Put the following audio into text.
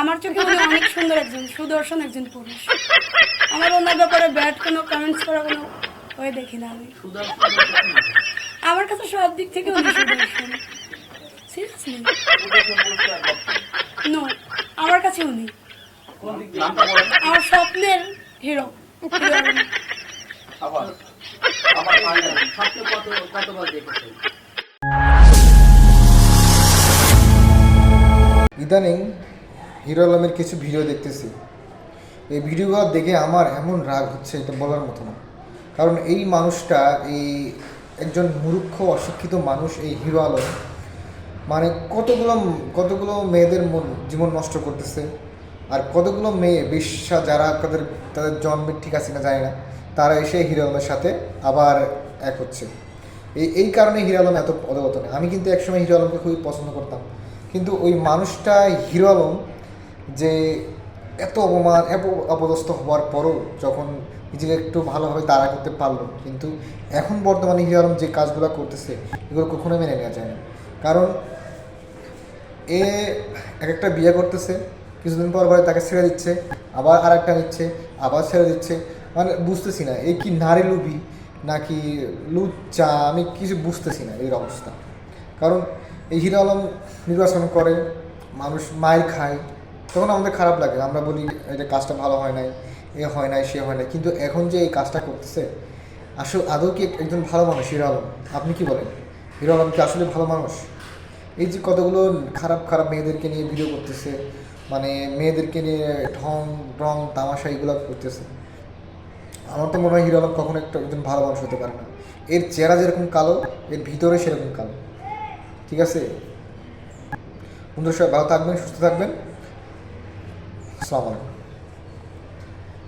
আমার চোখে উনি অনেক সুন্দর একজন সুদর্শন একজন পুরুষ। আমার ওনার ব্যাপারে ব্যাড কোনো কমেন্টস করা কোনো ওই দেখি না আমি। আমার কাছে সব দিক থেকে উনি সুদর্শন। সিরিয়াসলি নো আমার কাছে উনি। আমার স্বপ্নের হিরো আবার। আবার ফাইনাল কত কতবার দেখেছেন ইদানিং হিরো আলমের কিছু ভিডিও দেখতেছি। এই ভিডিওগুলো দেখে আমার এমন রাগ হচ্ছে, এটা বলার মতো না। কারণ এই মানুষটা, এই একজন মূর্খ, অশিক্ষিত মানুষ, এই হিরো আলম মানে কতগুলো কতগুলো মেয়েদের মন, জীবন নষ্ট করতেছে। আর কতগুলো মেয়ে বিশ্বা যারা তাদের তাদের জন্মের ঠিক আছে না জানি না, তারা এসে হিরো আলমের সাথে আবার এক হচ্ছে। এই এই কারণে হিরো আলম এত পদবতনে। আমি কিন্তু একসময় হিরো আলমকে খুবই পছন্দ করতাম। কিন্তু ওই মানুষটা, হিরো আলম যে এত অপমান, এত অপদস্থ হওয়ার পরও যখন নিজেকে একটু ভালোভাবে তাড়া করতে পারল, কিন্তু এখন বর্তমানে হিরো আলম যে কাজগুলো করতেছে, এগুলো কখনো মেনে নেওয়া যায় না। কারণ এ এক একটা বিয়ে করতেছে, কিছুদিন পর পরে তাকে ছেড়ে দিচ্ছে, আবার আর একটা নিচ্ছে, আবার ছেড়ে দিচ্ছে। মানে বুঝতেছি না, এই কি নারী লুবি নাকি লুচ্চা, আমি কিছু বুঝতেছি না এর অবস্থা। কারণ এই হিরো আলম নির্বাচন করে, মানুষ মায়ের খায় তখন আমাদের খারাপ লাগে। আমরা বলি এটা কাজটা ভালো হয় নাই, এ হয় নাই, সে হয় নাই। কিন্তু এখন যে এই কাজটা করতেছে, আসলে আদৌ কি একজন ভালো মানুষ? হিরো আলম, আপনি কি বলেন? হিরো আলম কি আসলে ভালো মানুষ? এই যে কতগুলো খারাপ খারাপ মেয়েদেরকে নিয়ে ভিডিও করতেছে মানে মেয়েদেরকে নিয়ে ঢং রং তামাশা এগুলো করতেছে। আমার তো মনে হয় হিরো আলম কখনো একটা একজন ভালো মানুষ হতে পারে না। এর চেহারা যেরকম কালো, এর ভিতরে সেরকম কালো। ঠিক আছে? বন্ধুরা, সবাই ভালো থাকবেন, সুস্থ থাকবেন। আসসালামু আলাইকুম